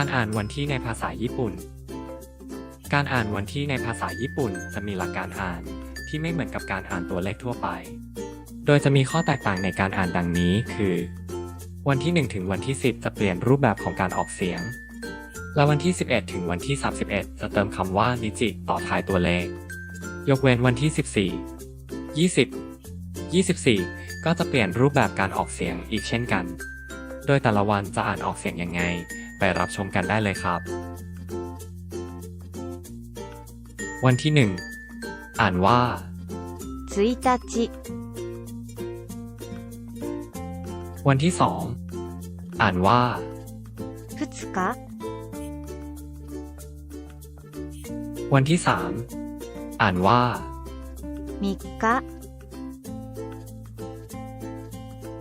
การอ่านวันที่ในภาษาญี่ปุ่น การอ่านวันที่ในภาษาญี่ปุ่น จะมีหลักการอ่านที่ไม่เหมือนกับการอ่านตัวเลขทั่วไป โดยจะมีข้อแตกต่างในการอ่านดังนี้ คือ วันที่ 1 ถึงวันที่ 10 จะเปลี่ยนรูปแบบของการออกเสียง และวันที่ 11 ถึงวันที่ 31 จะเติมคำว่านิจิต่อท้ายตัวเลข ยกเว้นวันที่ 14 20 24 ก็จะเปลี่ยนรูปแบบการออกเสียงอีกเช่นกัน โดยแต่ละวันจะอ่านออกเสียงยังไง ไปรับชมกันได้เลยครับ วันที่ 1 อ่านว่า 1日、 วันที่ 2 อ่านว่า 2日、 วันที่ 3 อ่านว่า 3日、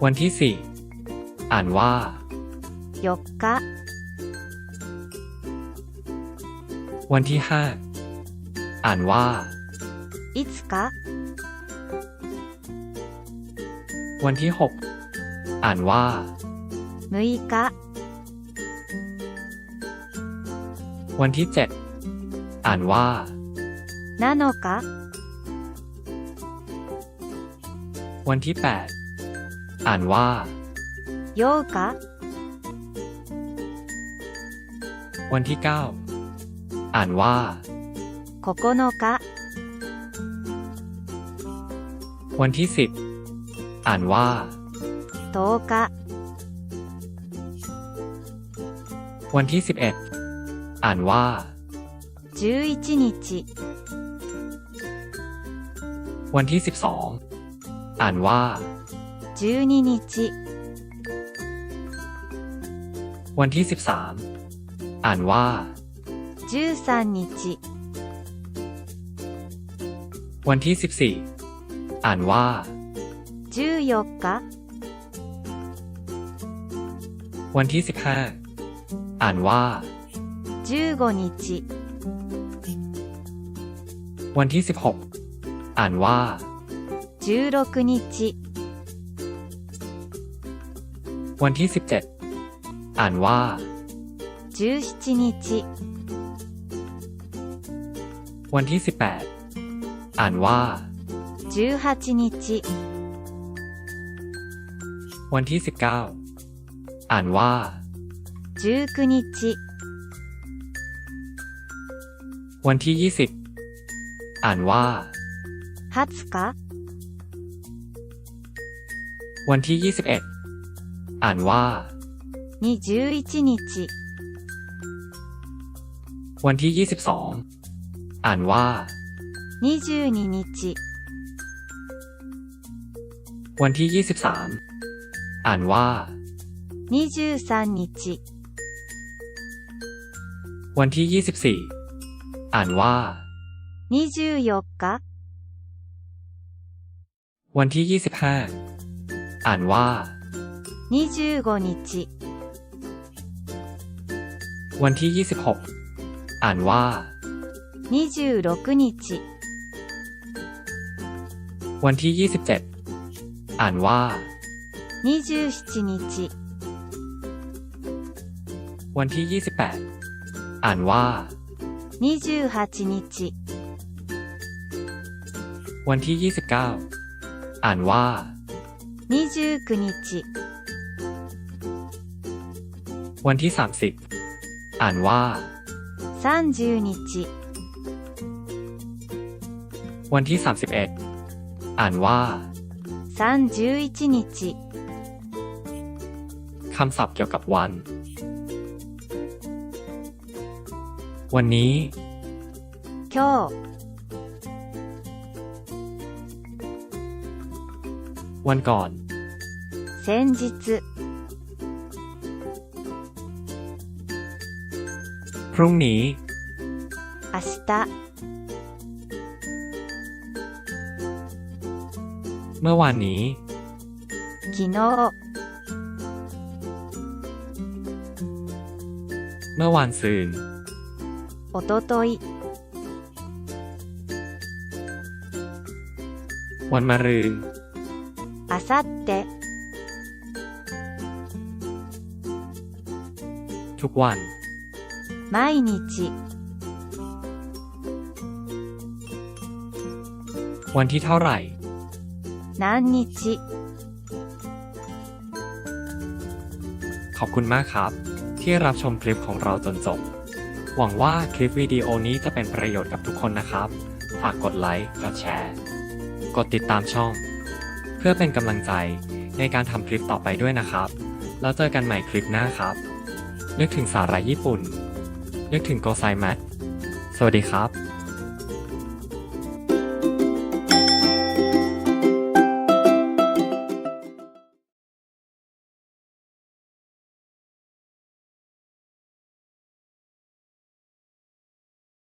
วันที่ 4 อ่านว่า 4日、 วันที่ 5 อ่านว่า 5日、 วันที่ 6 อ่านว่า 6日、 วันที่ 7 อ่านว่า 7日、 วันที่ 8 อ่านว่า 8日、 วันที่ 9 อ่านว่า 9日、 วันที่ 10 อ่านว่า 10日、 วันที่ 11 อ่านว่า 11日、 วันที่ 12 อ่านว่า 12日、 วันที่ 13 อ่านว่า 13日、 วันที่ 14 อ่านว่า 14日、 วันที่ 15 อ่านว่า 15日、 วันที่ 16 อ่านว่า 16日、 วันที่ 17 อ่านว่า 17日、 วันที่ 18 อ่านว่า 18日、 วันที่ 19 อ่านว่า 19日、 วันที่ 20 อ่านว่า 20日、 วันที่ 21 อ่านว่า 21日、 วันที่ 22 อ่านว่า 22日、 วันที่ 23 อ่านว่า 23日、 วันที่ 24 อ่านว่า 24日、 วันที่ 25 อ่านว่า 25日、 วันที่ 26 อ่านว่า 26日、 วันที่ 27 อ่านว่า 27日、 วันที่ 28 อ่านว่า 28日、 วันที่ 29 อ่านว่า 29日、 วันที่ 30 อ่านว่า 30日、 วันที่ 31 อ่านว่า 31日、 คำศัพท์เกี่ยวกับวัน วันนี้ 今日、 วันก่อน 先日、 พรุ่งนี้ 明日、 เมื่อวานนี้ 昨日、 เมื่อวานซืน おととい、 วันมะรืน あさって、 ทุกวัน 毎日 วันที่เท่าไหร่ 何日ขอบคุณมากครับ ที่รับชมคลิปของเราจนจบ หวังว่าคลิปวิดีโอนี้จะเป็นประโยชน์กับทุกคนนะครับ ฝากกดไลค์กดแชร์ กดติดตามช่อง เพื่อเป็นกำลังใจในการทำคลิปต่อไปด้วยนะครับ แล้วเจอกันใหม่คลิปหน้าครับ นึกถึงสาหร่ายญี่ปุ่น นึกถึงโกไซมัสสวัสดีครับ